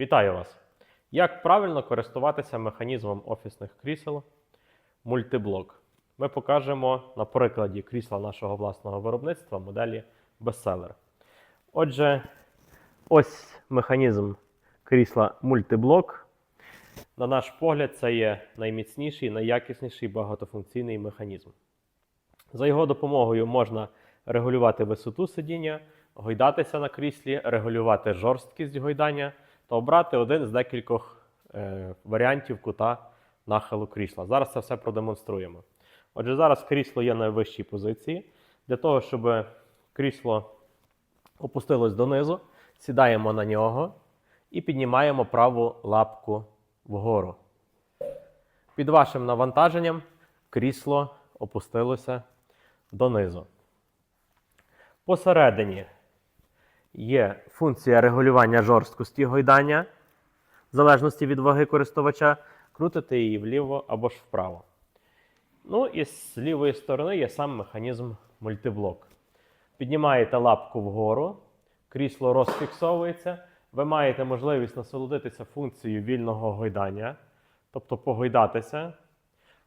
Вітаю вас! Як правильно користуватися механізмом офісних крісел мультиблок? Ми покажемо на прикладі крісла нашого власного виробництва моделі Bestseller. Отже, ось механізм крісла мультиблок. На наш погляд, це є найміцніший, найякісніший багатофункційний механізм. За його допомогою можна регулювати висоту сидіння, гойдатися на кріслі, регулювати жорсткість гойдання та обрати один з декількох е, варіантів кута нахилу крісла. Зараз це все продемонструємо. Отже, зараз крісло є на вищій позиції. Для того, щоб крісло опустилось донизу, сідаємо на нього і піднімаємо праву лапку вгору. Під вашим навантаженням крісло опустилося донизу. Посередині є функція регулювання жорсткості гойдання, в залежності від ваги користувача, крутити її вліво або ж вправо. Ну і з лівої сторони є сам механізм мультиблок. Піднімаєте лапку вгору, крісло розфіксовується. Ви маєте можливість насолодитися функцією вільного гойдання, тобто погойдатися,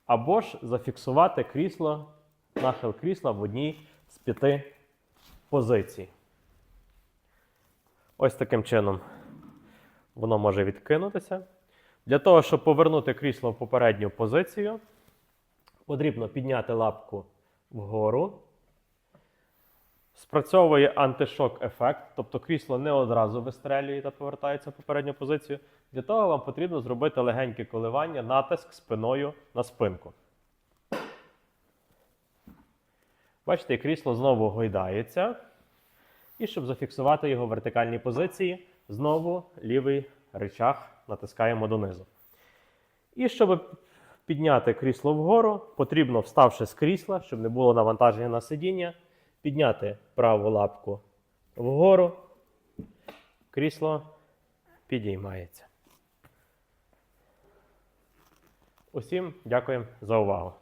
або ж зафіксувати крісло, нахил крісла в одній з п'яти позицій. Ось таким чином воно може відкинутися. Для того, щоб повернути крісло в попередню позицію, потрібно підняти лапку вгору. Спрацьовує антишок ефект, тобто крісло не одразу вистрелює та повертається в попередню позицію. Для того вам потрібно зробити легеньке коливання, натиск спиною на спинку. Бачите, крісло знову гойдається. І щоб зафіксувати його в вертикальній позиції, знову лівий рычаг натискаємо донизу. І щоб підняти крісло вгору, потрібно, вставши з крісла, щоб не було навантаження на сидіння, підняти праву лапку вгору, крісло підіймається. Усім дякуємо за увагу.